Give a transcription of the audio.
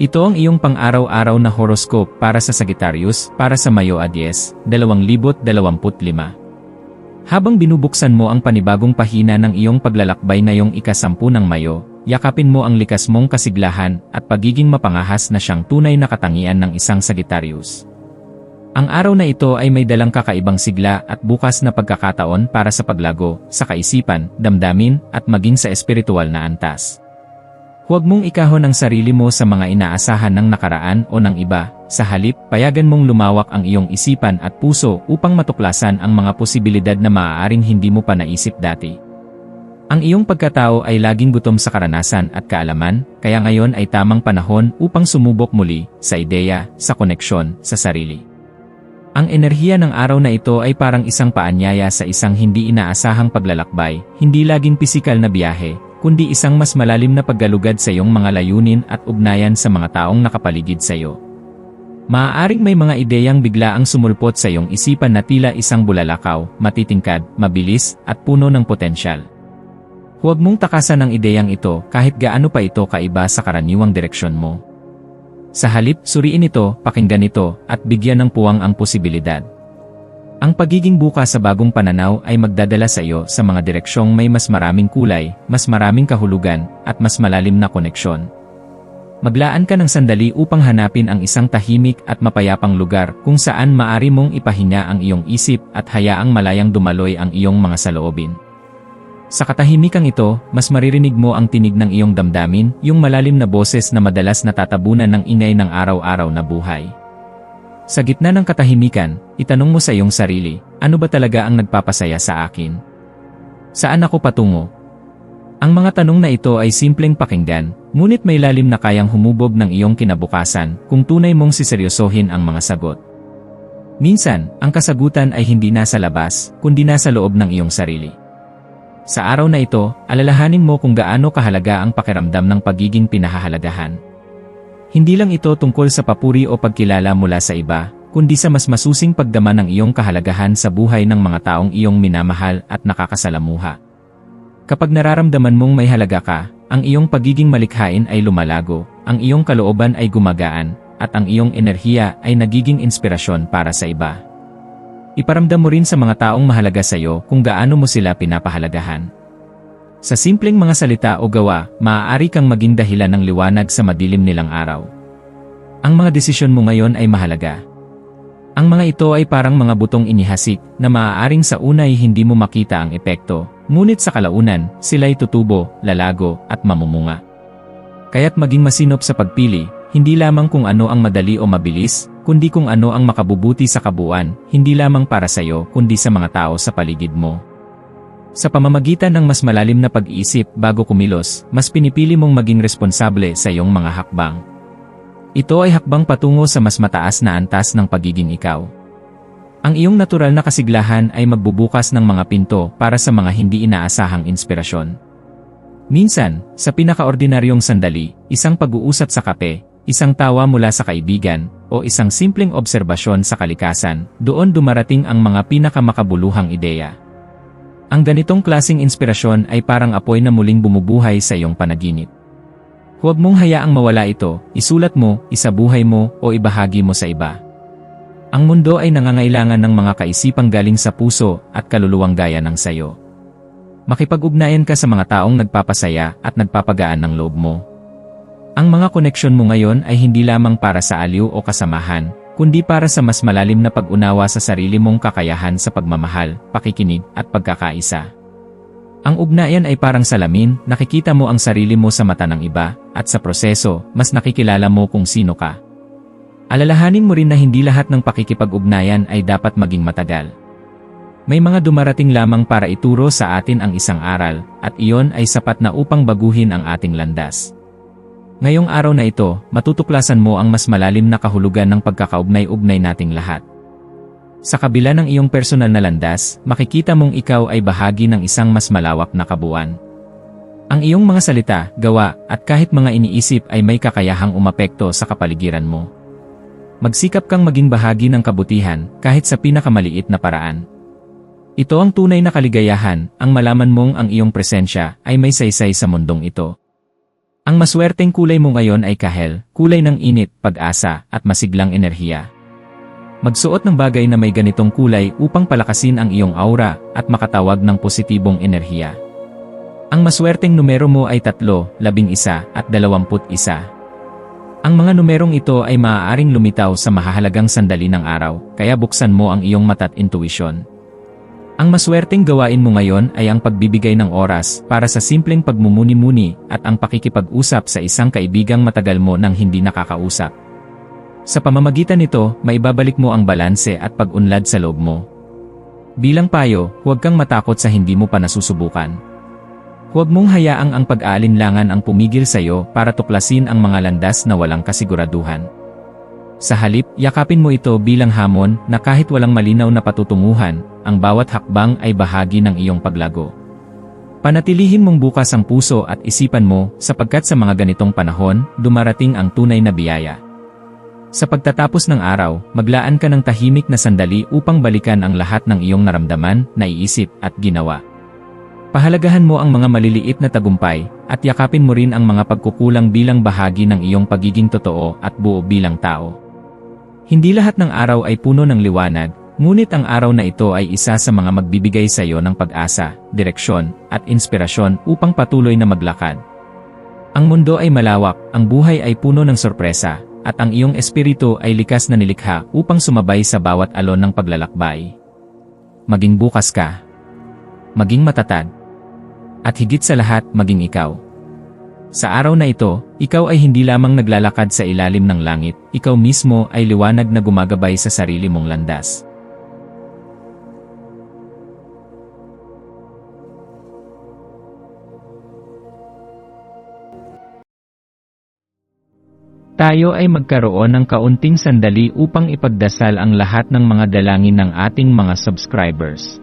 Ito ang iyong pang-araw-araw na horoscope para sa Sagittarius para sa Mayo a 10, 2025. Habang binubuksan mo ang panibagong pahina ng iyong paglalakbay ngayong ikasampu ng Mayo, yakapin mo ang likas mong kasiglahan at pagiging mapangahas na siyang tunay na katangian ng isang Sagittarius. Ang araw na ito ay may dalang kakaibang sigla at bukas na pagkakataon para sa paglago, sa kaisipan, damdamin, at maging sa espiritual na antas. Huwag mong ikahon ang sarili mo sa mga inaasahan ng nakaraan o ng iba, sa halip, payagan mong lumawak ang iyong isipan at puso upang matuklasan ang mga posibilidad na maaaring hindi mo pa naisip dati. Ang iyong pagkatao ay laging gutom sa karanasan at kaalaman, kaya ngayon ay tamang panahon upang sumubok muli sa ideya, sa koneksyon, sa sarili. Ang enerhiya ng araw na ito ay parang isang paanyaya sa isang hindi inaasahang paglalakbay, hindi laging pisikal na biyahe, kundi isang mas malalim na paggalugad sa iyong mga layunin at ugnayan sa mga taong nakapaligid sa iyo. Maaaring may mga ideyang bigla ang sumulpot sa iyong isipan na tila isang bulalakaw, matitingkad, mabilis, at puno ng potensyal. Huwag mong takasan ang ideyang ito kahit gaano pa ito kaiba sa karaniwang direksyon mo. Sa halip, suriin ito, pakinggan ito, at bigyan ng puwang ang posibilidad. Ang pagiging buka sa bagong pananaw ay magdadala sa iyo sa mga direksyong may mas maraming kulay, mas maraming kahulugan, at mas malalim na koneksyon. Maglaan ka ng sandali upang hanapin ang isang tahimik at mapayapang lugar kung saan maari mong ipahinga ang iyong isip at hayaang malayang dumaloy ang iyong mga saloobin. Sa katahimikan ito, mas maririnig mo ang tinig ng iyong damdamin, yung malalim na boses na madalas natatabunan ng ingay ng araw-araw na buhay. Sa gitna ng katahimikan, itanong mo sa iyong sarili, ano ba talaga ang nagpapasaya sa akin? Saan ako patungo? Ang mga tanong na ito ay simpleng pakinggan, ngunit may lalim na kayang humubog ng iyong kinabukasan kung tunay mong siseryosohin ang mga sagot. Minsan, ang kasagutan ay hindi nasa labas, kundi nasa loob ng iyong sarili. Sa araw na ito, alalahanin mo kung gaano kahalaga ang pakiramdam ng pagiging pinahahalagahan. Hindi lang ito tungkol sa papuri o pagkilala mula sa iba, kundi sa mas masusing pagdama ng iyong kahalagahan sa buhay ng mga taong iyong minamahal at nakakasalamuha. Kapag nararamdaman mong may halaga ka, ang iyong pagiging malikhain ay lumalago, ang iyong kalooban ay gumagaan, at ang iyong enerhiya ay nagiging inspirasyon para sa iba. Iparamdam mo rin sa mga taong mahalaga sa iyo kung gaano mo sila pinapahalagahan. Sa simpleng mga salita o gawa, maaari kang maging dahilan ng liwanag sa madilim nilang araw. Ang mga desisyon mo ngayon ay mahalaga. Ang mga ito ay parang mga butong inihasik na maaaring sa una ay hindi mo makita ang epekto, ngunit sa kalaunan, sila'y tutubo, lalago, at mamumunga. Kaya't maging masinop sa pagpili, hindi lamang kung ano ang madali o mabilis, kundi kung ano ang makabubuti sa kabuuan, hindi lamang para sa iyo kundi sa mga tao sa paligid mo. Sa pamamagitan ng mas malalim na pag-iisip bago kumilos, mas pinipili mong maging responsable sa iyong mga hakbang. Ito ay hakbang patungo sa mas mataas na antas ng pagiging ikaw. Ang iyong natural na kasiglahan ay magbubukas ng mga pinto para sa mga hindi inaasahang inspirasyon. Minsan, sa pinakaordinaryong sandali, isang pag-uusap sa kape, isang tawa mula sa kaibigan, o isang simpleng obserbasyon sa kalikasan, doon dumarating ang mga pinakamakabuluhang ideya. Ang ganitong klasing inspirasyon ay parang apoy na muling bumubuhay sa iyong panaginip. Huwag mong hayaang mawala ito, isulat mo, isabuhay mo, o ibahagi mo sa iba. Ang mundo ay nangangailangan ng mga kaisipang galing sa puso at kaluluwang gaya ng sayo. Makipag-ugnayan ka sa mga taong nagpapasaya at nagpapagaan ng loob mo. Ang mga koneksyon mo ngayon ay hindi lamang para sa aliw o kasamahan, kundi para sa mas malalim na pag-unawa sa sarili mong kakayahan sa pagmamahal, pakikinig, at pagkakaisa. Ang ugnayan ay parang salamin, nakikita mo ang sarili mo sa mata ng iba, at sa proseso, mas nakikilala mo kung sino ka. Alalahanin mo rin na hindi lahat ng pakikipag-ugnayan ay dapat maging matagal. May mga dumarating lamang para ituro sa atin ang isang aral, at iyon ay sapat na upang baguhin ang ating landas. Ngayong araw na ito, matutuklasan mo ang mas malalim na kahulugan ng pagkakaugnay-ugnay nating lahat. Sa kabila ng iyong personal na landas, makikita mong ikaw ay bahagi ng isang mas malawak na kabuuan. Ang iyong mga salita, gawa, at kahit mga iniisip ay may kakayahang umapekto sa kapaligiran mo. Magsikap kang maging bahagi ng kabutihan kahit sa pinakamaliit na paraan. Ito ang tunay na kaligayahan, ang malaman mong ang iyong presensya ay may saysay sa mundong ito. Ang maswerteng kulay mo ngayon ay kahel, kulay ng init, pag-asa, at masiglang enerhiya. Magsuot ng bagay na may ganitong kulay upang palakasin ang iyong aura at makatawag ng positibong enerhiya. Ang maswerteng numero mo ay 3, 11 at 21. Ang mga numerong ito ay maaaring lumitaw sa mahahalagang sandali ng araw, kaya buksan mo ang iyong mata't intuition. Ang maswerteng gawain mo ngayon ay ang pagbibigay ng oras para sa simpleng pagmumuni-muni at ang pakikipag-usap sa isang kaibigang matagal mo nang hindi nakakausap. Sa pamamagitan nito, maibabalik mo ang balanse at pag-unlad sa loob mo. Bilang payo, huwag kang matakot sa hindi mo pa nasusubukan. Huwag mong hayaang ang pag-aalinlangan ang pumigil sa iyo para tuklasin ang mga landas na walang kasiguraduhan. Sa halip, yakapin mo ito bilang hamon na kahit walang malinaw na patutunguhan, ang bawat hakbang ay bahagi ng iyong paglago. Panatilihin mong bukas ang puso at isipan mo sapagkat sa mga ganitong panahon, dumarating ang tunay na biyaya. Sa pagtatapos ng araw, maglaan ka ng tahimik na sandali upang balikan ang lahat ng iyong naramdaman, naiisip at ginawa. Pahalagahan mo ang mga maliliit na tagumpay, at yakapin mo rin ang mga pagkukulang bilang bahagi ng iyong pagiging totoo at buo bilang tao. Hindi lahat ng araw ay puno ng liwanag, ngunit ang araw na ito ay isa sa mga magbibigay sa iyo ng pag-asa, direksyon, at inspirasyon upang patuloy na maglakad. Ang mundo ay malawak, ang buhay ay puno ng sorpresa, at ang iyong espiritu ay likas na nilikha upang sumabay sa bawat alon ng paglalakbay. Maging bukas ka. Maging matatag. At higit sa lahat, maging ikaw. Sa araw na ito, ikaw ay hindi lamang naglalakad sa ilalim ng langit, ikaw mismo ay liwanag na gumagabay sa sarili mong landas. Tayo ay magkaroon ng kaunting sandali upang ipagdasal ang lahat ng mga dalangin ng ating mga subscribers